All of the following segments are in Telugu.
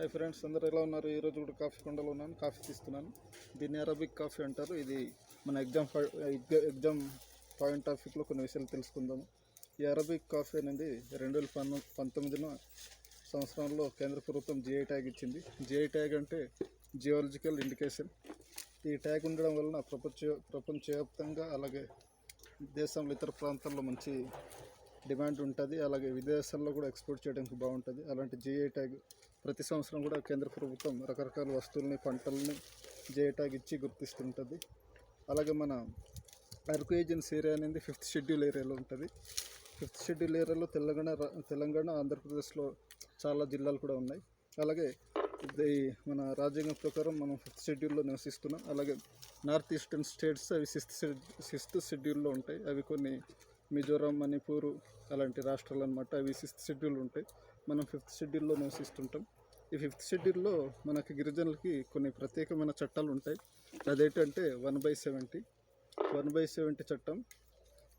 హాయ్ ఫ్రెండ్స్ అందరు ఎలా ఉన్నారు? ఈరోజు కూడా కాఫీ కొండలో ఉన్నాను కాఫీ తీస్తున్నాను దీన్ని అరబిక్ కాఫీ అంటారు. ఇది మన ఎగ్జామ్ ఎగ్జామ్ పాయింట్ ఆఫ్ వ్యూలో కొన్ని విషయాలు తెలుసుకుందాము. ఈ అరబిక్ కాఫీ అనేది రెండు వేల పంతొమ్మిదిన సంవత్సరంలో కేంద్ర ప్రభుత్వం జిఐ ట్యాగ్ ఇచ్చింది. జిఐ ట్యాగ్ అంటే జియాలజికల్ ఇండికేషన్. ఈ ట్యాగ్ ఉండడం వలన ప్రపంచ ప్రపంచవ్యాప్తంగా అలాగే దేశంలో ఇతర ప్రాంతాల్లో మంచి డిమాండ్ ఉంటుంది. అలాగే విదేశాల్లో కూడా ఎక్స్పోర్ట్ చేయడానికి బాగుంటుంది. అలాంటి జిఐ ట్యాగ్ ప్రతి సంవత్సరం కూడా కేంద్ర ప్రభుత్వం రకరకాల వస్తువుల్ని పంటల్ని జిఐ ట్యాగ్ ఇచ్చి గుర్తిస్తుంటుంది. అలాగే మన అరకు ఏజెన్సీ ఏరియా అనేది ఫిఫ్త్ షెడ్యూల్ ఏరియాలో ఉంటుంది. ఫిఫ్త్ షెడ్యూల్ ఏరియాలో తెలంగాణ తెలంగాణ ఆంధ్రప్రదేశ్లో చాలా జిల్లాలు కూడా ఉన్నాయి. అలాగే మన రాజ్యాంగం ప్రకారం మనం ఫిఫ్త్ షెడ్యూల్లో నివసిస్తున్నాం. అలాగే నార్త్ ఈస్టర్న్ స్టేట్స్ అవి సిక్స్త్ సిక్స్త్ షెడ్యూల్లో ఉంటాయి. అవి కొన్ని మిజోరాం మణిపూర్ అలాంటి రాష్ట్రాలు అనమాట అవి సిక్స్త్ షెడ్యూల్ ఉంటాయి. మనం ఫిఫ్త్ షెడ్యూల్లో నివసిస్తుంటాం. ఈ ఫిఫ్త్ షెడ్యూల్లో మనకి గిరిజనులకి కొన్ని ప్రత్యేకమైన చట్టాలు ఉంటాయి. అదేంటంటే one by seventy. One by seventy చట్టం.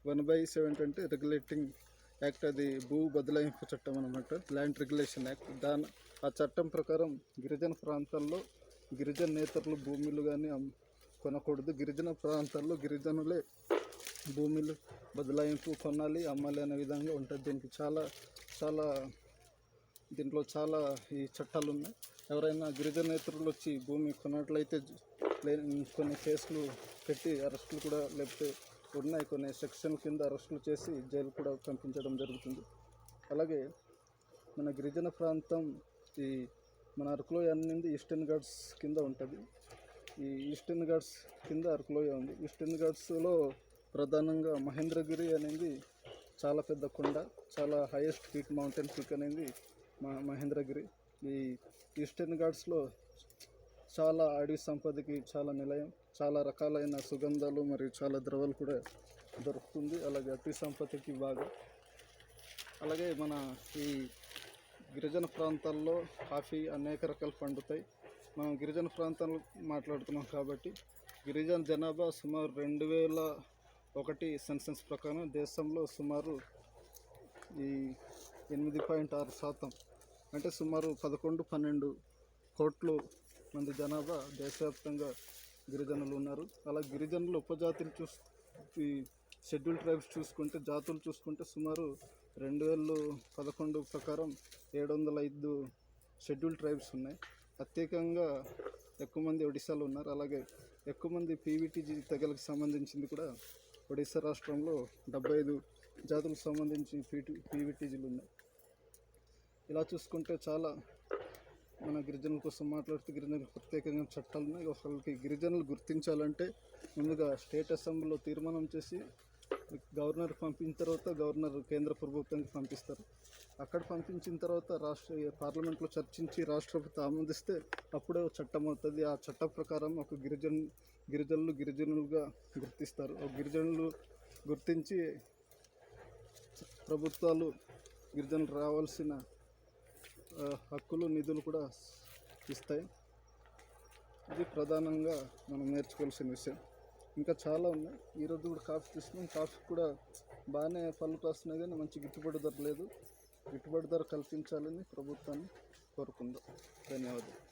వన్ బై సెవెంటీ అంటే రెగ్యులేటింగ్ యాక్ట్ అది భూ బదలాయింపు చట్టం అనమాట ల్యాండ్ రెగ్యులేషన్ యాక్ట్. దాని ఆ చట్టం ప్రకారం గిరిజన ప్రాంతాల్లో గిరిజన నేతలు భూములు కానీ కొనకూడదు. గిరిజన ప్రాంతాల్లో గిరిజనులే భూములు బదలాయింపు కొనాలి అమ్మాలి అనే విధంగా ఉంటుంది. దీనికి చాలా చాలా దీంట్లో చాలా ఈ చట్టాలు ఉన్నాయి ఎవరైనా గిరిజన నేతలు వచ్చి భూమి కొన్నట్లయితే కొన్ని కేసులు పెట్టి అరెస్టులు కూడా లేకపోతే ఉన్నాయి. కొన్ని సెక్షన్ కింద అరెస్టులు చేసి జైలు కూడా పంపించడం జరుగుతుంది. అలాగే మన గిరిజన ప్రాంతం ఈ మన అరకులోయ అనేది ఈస్టర్న్ ఘాట్స్ కింద ఉంటుంది. ఈ ఈస్టర్న్ ఘాట్స్ కింద అరకులోయ ఉంది. ఈస్టర్న్ ఘాట్స్లో ప్రధానంగా మహేంద్రగిరి అనేది చాలా పెద్ద కొండ చాలా హైయెస్ట్ పీక్ మౌంటైన్ పీక్ అనేది మా మహేంద్రగిరి. ఈ ఈస్టర్న్ ఘాట్స్లో చాలా అడవి సంపదకి చాలా నిలయం చాలా రకాలైన సుగంధాలు మరియు చాలా ద్రవాలు కూడా దొరుకుతుంది. అలాగే అటవీ సంపదకి బాగా. అలాగే మన ఈ గిరిజన ప్రాంతాల్లో కాఫీ అనేక రకాలు పండుతాయి. మనం గిరిజన ప్రాంతాలు మాట్లాడుతున్నాం కాబట్టి గిరిజన జనాభా సుమారు రెండు వేల ఒకటి సెన్సెన్స్ ప్రకారం దేశంలో సుమారు ఈ ఎనిమిది పాయింట్ ఆరు శాతం అంటే సుమారు పదకొండు పన్నెండు కోట్లు మంది జనాభా దేశవ్యాప్తంగా గిరిజనులు ఉన్నారు. అలా గిరిజనులు ఉపజాతులు చూస్ ఈ షెడ్యూల్ ట్రైబ్స్ చూసుకుంటే జాతులు చూసుకుంటే సుమారు రెండు వేలు పదకొండు ప్రకారం ఏడు వందల ఐదు షెడ్యూల్ ట్రైబ్స్ ఉన్నాయి. ప్రత్యేకంగా ఎక్కువ మంది ఒడిశాలో ఉన్నారు. అలాగే ఎక్కువ మంది పీవీటీజీ తెగలకు సంబంధించింది కూడా ఒడిశా రాష్ట్రంలో డెబ్బై ఐదు జాతులకు సంబంధించి పీటీ పీవీటీజీలు ఉన్నాయి. ఇలా చూసుకుంటే చాలా మన గిరిజనుల కోసం మాట్లాడుతూ గిరిజనులకు ప్రత్యేకంగా చట్టాలు ఉన్నాయి. ఒకరికి గిరిజనులు గుర్తించాలంటే ముందుగా స్టేట్ అసెంబ్లీలో తీర్మానం చేసి గవర్నర్ పంపించిన తర్వాత గవర్నర్ కేంద్ర ప్రభుత్వానికి పంపిస్తారు. అక్కడ పంపించిన తర్వాత రాష్ట్ర పార్లమెంట్లో చర్చించి రాష్ట్రపతి ఆమోదిస్తే అప్పుడే చట్టం అవుతుంది. ఆ చట్టం ప్రకారం ఒక గిరిజన్ గిరిజనులు గిరిజనులుగా గుర్తిస్తారు. ఆ గిరిజనులు గుర్తించి ప్రభుత్వాలు గిరిజనులు రావాల్సిన హక్కులు నిధులు కూడా ఇస్తాయి. ఇది ప్రధానంగా మనం నేర్చుకోవాల్సిన విషయం. ఇంకా చాలా ఉన్నాయి. ఈరోజు కూడా కాఫీ తీసుకున్నాం. కాఫీ కూడా బాగానే పళ్ళు కాస్తున్నాయి కానీ మంచి గిట్టుబాటు ధర లేదు. గిట్టుబాటు ధర కల్పించాలని ప్రభుత్వాన్ని కోరుకుందాం. ధన్యవాదాలు.